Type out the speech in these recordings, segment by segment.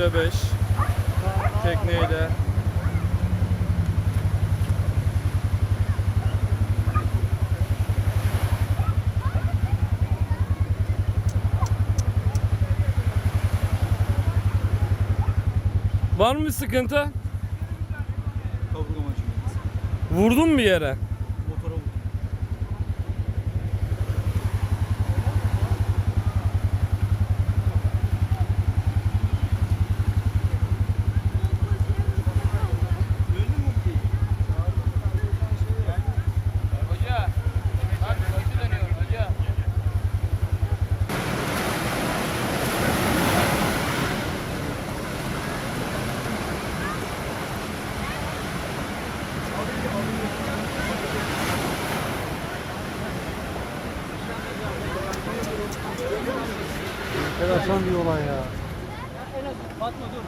5 tekneyle. Var mı bir sıkıntı? Vurdun mu yere? Enteresan bir olay ya. En az batma dur.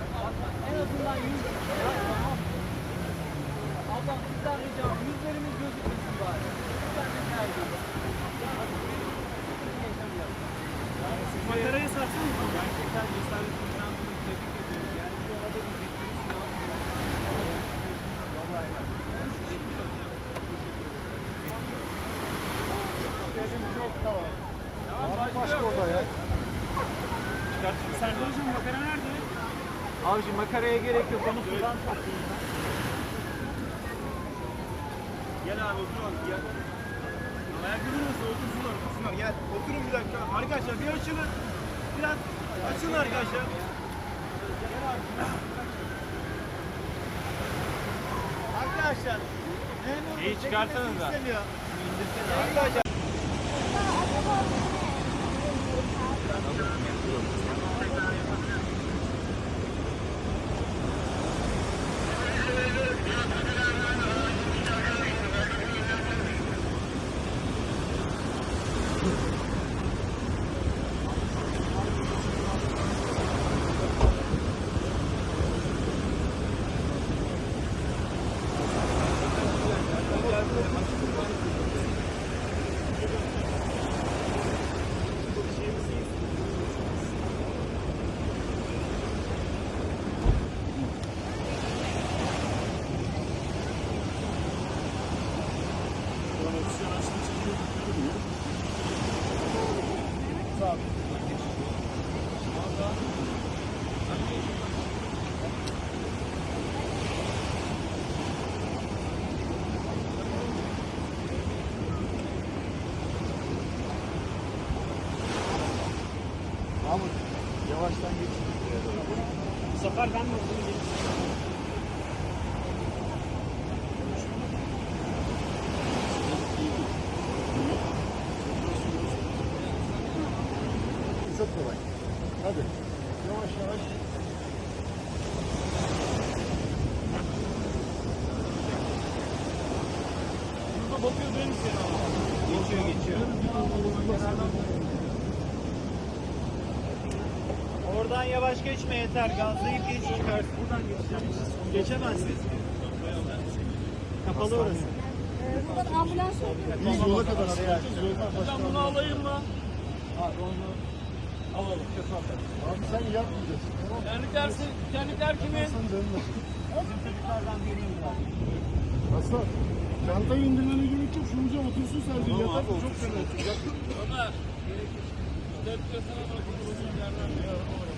En azından yüz. Ablam sizden ricam yüzlerimiz gözükmesin bari. Makarayı sarsana mı? Gerçekten cesaretimizden bunu tebrik ediyoruz. Yani bir arada bir ya. Dedim çok tamam. Başka orada ya. Serdar hocam makara nerede? Abicim makaraya gerek yok onu sudan toplayayım. Gel abi oturalım gel. Ayakkabı nasıl otursunlar otursunlar gel. Oturun bir dakika. Arkadaşlar bir açılın. Biraz açılın arkadaşlar. Arkadaşlar. İyi çıkarsanız da. Arkadaşlar. Yavaştan geç. Bu sefer ben mi oldum? Çok kolay. Hadi. Yavaş yavaş. Burada bakıyor benim Geçiyor geçiyor. Oradan yavaş geçme yeter. Gazlayıp geç çıkarsın. Buradan geçeceğim. Geçemezsin. Kapalı orası. Buradan ambulans yok. Biz yola kadar. Ben bunu alayım mı? Abi onu alalım. Abi sen yapmayacaksın. Terlikler, terlikler kimin? Sen dönmesin. Bizim çocuklardan biriyim ben. Aslan. Çantayı indirmene gerek yok. Şunuca otursun sadece. Yatak çok fena oturacak. Ömer. Dört kere sana bırakıp yerden Kendi kendisi